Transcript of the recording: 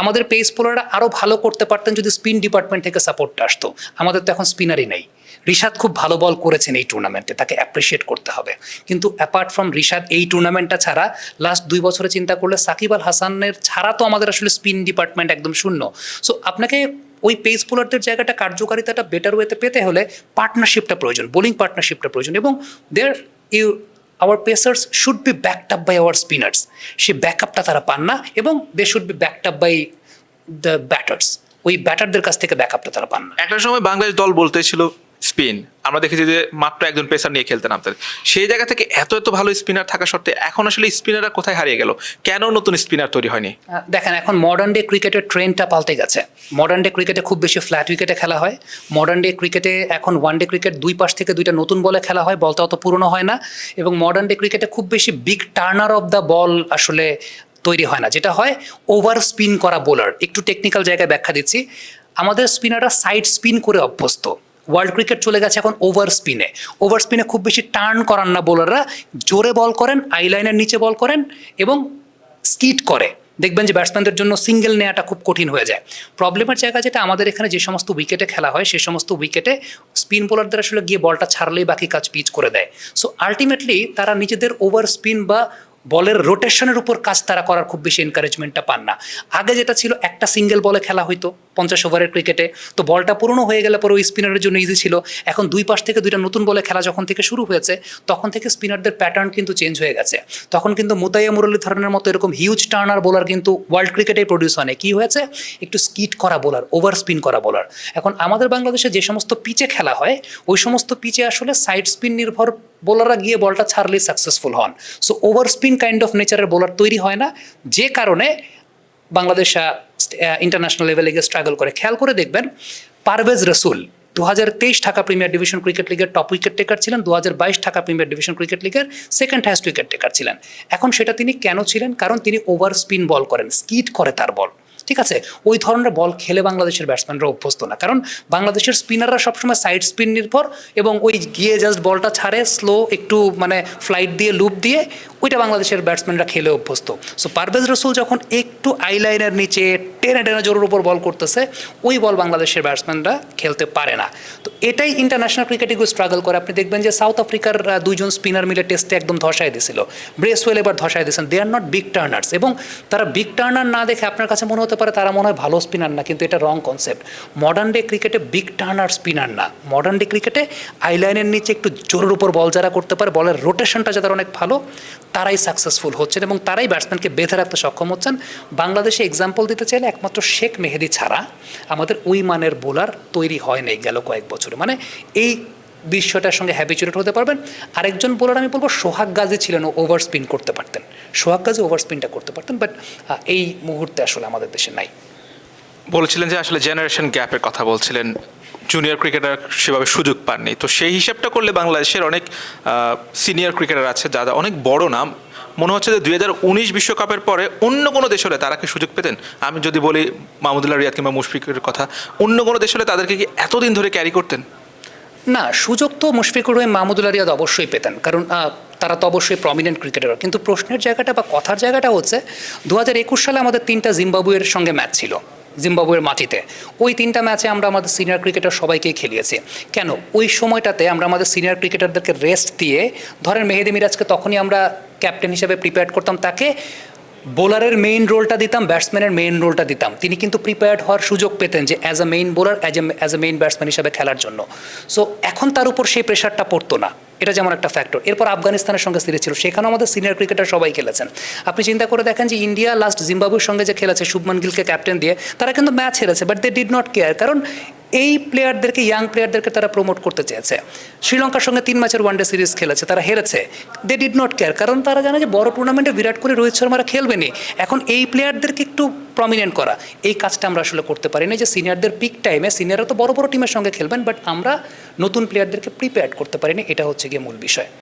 আমাদের পেস বোলাররা আরও ভালো করতে পারতেন যদি স্পিন ডিপার্টমেন্ট থেকে সাপোর্টটা আসতো। আমাদের তো এখন স্পিনারই নেই। রিশাদ খুব ভালো বল করেছেন এই টুর্নামেন্টে তাকে অ্যাপ্রিসিয়েট করতে হবে। কিন্তু অ্যাপার্ট ফ্রম রিশাদ, এই টুর্নামেন্টটা ছাড়া লাস্ট দুই বছরে চিন্তা করলে সাকিব আল হাসানের ছাড়া তো আমাদের আসলে স্পিন ডিপার্টমেন্ট একদম শূন্য। সো আপনাকে ওই পেস বোলারদের জায়গাটা, কার্যকারিতাটা বেটার ওয়েতে পেতে হলে পার্টনারশিপটা প্রয়োজন বোলিং পার্টনারশিপটা প্রয়োজন এবং there you our pacers should be backed up by our spinners সে ব্যাকআপটা তারা পান না এবং they should be backed up by the batters ওই ব্যাটারদের কাছ থেকে ব্যাকআপটা তারা পান না। একটা সময় বাংলাদেশ দল বলতেছিল স্পিন আমরা দেখেছি যে মাত্র একজন পেসার নিয়ে খেলতে নামতেন। সেই জায়গা থেকে এত এত ভালো স্পিনার থাকা সত্ত্বে এখন আসলে স্পিনাররা কোথায় হারিয়ে গেল? কেন নতুন স্পিনার তৈরি হয়নি? দেখেন, এখন মডার্ন ডে ক্রিকেটের ট্রেন্ডটা পাল্টে গেছে। মডার্ন ডে ক্রিকেটে খুব বেশি ফ্ল্যাট উইকেটে খেলা হয়। মডার্ন ডে ক্রিকেটে এখন ওয়ান ডে ক্রিকেট দুই পাশ থেকে দুইটা নতুন বলে খেলা হয়, বলটা অত পুরনো হয় না। এবং মডার্ন ডে ক্রিকেটে খুব বেশি big turner of the ball আসলে তৈরি হয় না। যেটা হয় ওভার স্পিন করা বোলার একটু টেকনিক্যাল জায়গায় ব্যাখ্যা দিচ্ছি। আমাদের স্পিনাররা সাইড স্পিন করে অভ্যস্ত। ওয়ার্ল্ড ক্রিকেট চলে গেছে এখন ওভার স্পিনে। ওভার স্পিনে খুব বেশি টার্ন করান না বোলাররা জোরে বল করেন, আইলাইনের নিচে বল করেন এবং স্কিট করে। দেখবেন যে ব্যাটসম্যানদের জন্য সিঙ্গেল নেওয়াটা খুব কঠিন হয়ে যায়। প্রবলেমের জায়গা যেটা, আমাদের এখানে যে সমস্ত উইকেটে খেলা হয় সেই সমস্ত উইকেটে স্পিন বোলারদের আসলে গিয়ে বলটা ছাড়লেই বাকি কাজ পিচ করে দেয়। সো আলটিমেটলি তারা নিজেদের ওভার স্পিন বা বলের রোটেশনের উপর কাজ তারা করার খুব বেশি এনকারেজমেন্টটা পান না। আগে যেটা ছিল, একটা সিঙ্গেল বলে খেলা হইতো পঞ্চাশ ওভারের ক্রিকেটে তো বলটা পুরনো হয়ে গেলে পরে ওই স্পিনারের জন্য ইজি ছিল। এখন দুই পাশ থেকে দুইটা নতুন বলে খেলা যখন থেকে শুরু হয়েছে, তখন থেকে স্পিনারদের প্যাটার্ন কিন্তু চেঞ্জ হয়ে গেছে। তখন কিন্তু মুতাইয়া মুরলী ধরনের মতো এরকম হিউজ টার্নার বোলার কিন্তু ওয়ার্ল্ড ক্রিকেটে প্রডিউস হয় কি হয়েছে? একটু স্কিট করা বোলার ওভার স্পিন করা বোলার এখন আমাদের বাংলাদেশে যে সমস্ত পিচে খেলা হয়, ওই সমস্ত পিচে আসলে সাইড স্পিন নির্ভর বোলাররা গিয়ে বলটা ছাড়লেই সাকসেসফুল হন। So over spin kind of নেচারের বোলার তৈরি হয় না। যে কারণে বাংলাদেশ ইন্টারন্যাশনাল লেভেলে গিয়ে স্ট্রাগল করে। খেয়াল করে দেখবেন, পারভেজ রসুল দু হাজার তেইশ ঢাকা প্রিমিয়ার ডিভিশন ক্রিকেট লিগের টপ উইকেট টেকার ছিলেন। দু হাজার বাইশ ঢাকা প্রিমিয়ার ডিভিশন ক্রিকেট লিগের সেকেন্ড হাইস্ট উইকেট টেকার ছিলেন। এখন সেটা তিনি কেন ছিলেন? কারণ তিনি ওভার স্পিন বল করেন। স্কিট করে তার বল ঠিক আছে? ওই ধরনের বল খেলে বাংলাদেশের ব্যাটসম্যানরা অভ্যস্ত না। কারণ বাংলাদেশের স্পিনাররা সবসময় সাইড স্পিন নির্ভর এবং ওই গিয়ে জাস্ট বলটা ছাড়ে স্লো একটু মানে ফ্লাইট দিয়ে লুপ দিয়ে, ওইটা বাংলাদেশের ব্যাটসম্যানরা খেলে অভ্যস্ত। সো পারভেজ রসুল যখন একটু আইলাইনের নিচে টেনে টেনে জোরের উপর বল করতেছে, ওই বল বাংলাদেশের ব্যাটসম্যানরা খেলতে পারে না। তো এটাই ইন্টারন্যাশনাল ক্রিকেটে গিয়ে স্ট্রাগল করে। আপনি দেখবেন যে সাউথ আফ্রিকার দুইজন স্পিনার মিলে টেস্টে একদম ধসায় দিয়েছিল ব্রেসওয়েল এবার ধসায় দিয়েছেন। They are not big turners এবং তারা বিগ টার্নার না দেখে আপনার কাছে মনে হতে পারে তারা মনে হয় ভালো স্পিনার না, কিন্তু এটা রং কনসেপ্ট মডার্ন ডে ক্রিকেটে বিগ টার্নার স্পিনার না। মডার্ন ডে ক্রিকেটে আইলাইনের নিচে একটু জোরের উপর বল যারা করতে পারে বলের রোটেশনটা যাদের অনেক ভালো, তারাই সাকসেসফুল হচ্ছেন এবং তারাই ব্যাটসম্যানকে বেঁধে রাখতে সক্ষম হচ্ছেন। বাংলাদেশে এক্সাম্পল দিতে চাইলে একমাত্র শেখ মেহেদি ছাড়া আমাদের ওই মানের বোলার তৈরি হয় নাই গেল কয়েক বছরে। মানে এই বিষয়টার সঙ্গে হ্যাবিচুয়েট হতে পারবেন। আরেকজন বোলার আমি বলব, সোহাগ গাজী ছিলেন ওভার স্পিন করতে পারতেন। সোহাগ গাজী ওভার স্পিনটা করতে পারতেন বাট এই মুহূর্তে আসলে আমাদের দেশে নাই। বলেছিলেন যে আসলে জেনারেশন গ্যাপের কথা বলছিলেন জুনিয়র ক্রিকেটার সেভাবে সুযোগ পাননি। তো সেই হিসাবটা করলে বাংলাদেশের অনেক সিনিয়র ক্রিকেটার আছে যারা অনেক বড় নাম। মনে হচ্ছে যে দুই হাজার উনিশ বিশ্বকাপের পরে অন্য কোনো দেশ হলে তারা কি সুযোগ পেতেন? আমি যদি বলি মাহমুদুল্লাহ রিয়াদ কিংবা মুশফিকের কথা অন্য কোনো দেশ হলে তাদেরকে কি এতদিন ধরে ক্যারি করতেন? না সুযোগ তো মুশফিকুর রহিম মাহমুদুল্লাহ রিয়াদ অবশ্যই পেতেন। কারণ তারা তো অবশ্যই প্রমিনেন্ট ক্রিকেটার কিন্তু প্রশ্নের জায়গাটা বা কথার জায়গাটা হচ্ছে দু একুশ সালে আমাদের তিনটা জিম্বাবুয়ের সঙ্গে ম্যাচ ছিল, জিম্বাবুয়ের মাটিতে। ওই তিনটা ম্যাচে আমরা আমাদের সিনিয়র ক্রিকেটার সবাইকেই খেলিয়েছি। কেন? ওই সময়টাতে আমরা আমাদের সিনিয়র ক্রিকেটারদেরকে রেস্ট দিয়ে, ধরেন মেহেদি মিরাজকে তখনই আমরা ক্যাপ্টেন হিসেবে প্রিপেয়ার করতাম, তাকে বোলারের মেইন রোলটা দিতাম ব্যাটসম্যানের মেইন রোলটা দিতাম। তিনি কিন্তু প্রিপেয়ার্ড হওয়ার সুযোগ পেতেন যে as a main bowler as a as a main batsman হিসেবে খেলার জন্য। সো এখন তার উপর সেই প্রেশারটা পড়তো না। এটা যেমন একটা ফ্যাক্টর এরপর আফগানিস্তানের সঙ্গে সিরিজ ছিল, সেখানেও আমাদের সিনিয়র ক্রিকেটার সবাই খেলেছেন। আপনি চিন্তা করে দেখেন যে ইন্ডিয়া লাস্ট জিম্বাবুয়ের সঙ্গে যে খেলেছে, শুভমান গিলকে ক্যাপ্টেন দিয়ে, তারা কিন্তু ম্যাচ হেরেছে but they did not care কারণ এই প্লেয়ারদেরকে ইয়াং প্লেয়ারদেরকে তারা প্রমোট করতে চেয়েছে। শ্রীলঙ্কার সঙ্গে তিন ম্যাচের ওয়ানডে সিরিজ খেলেছে, তারা হেরেছে। দে ডিড নট কেয়ার কারণ তারা জানে যে বড় টুর্নামেন্টে বিরাট কোহলি, রোহিত শর্মারা খেলবেনি এখন এই প্লেয়ারদেরকে একটু প্রমিনেন্ট করা। এই কাজটা আমরা আসলে করতে পারি না যে সিনিয়রদের পিক টাইমে সিনিয়ররা তো বড় বড় টিমের সঙ্গে খেলবেন বাট আমরা নতুন প্লেয়ারদেরকে প্রিপেয়ার করতে পারি না এটা হচ্ছে গিয়ে মূল বিষয়।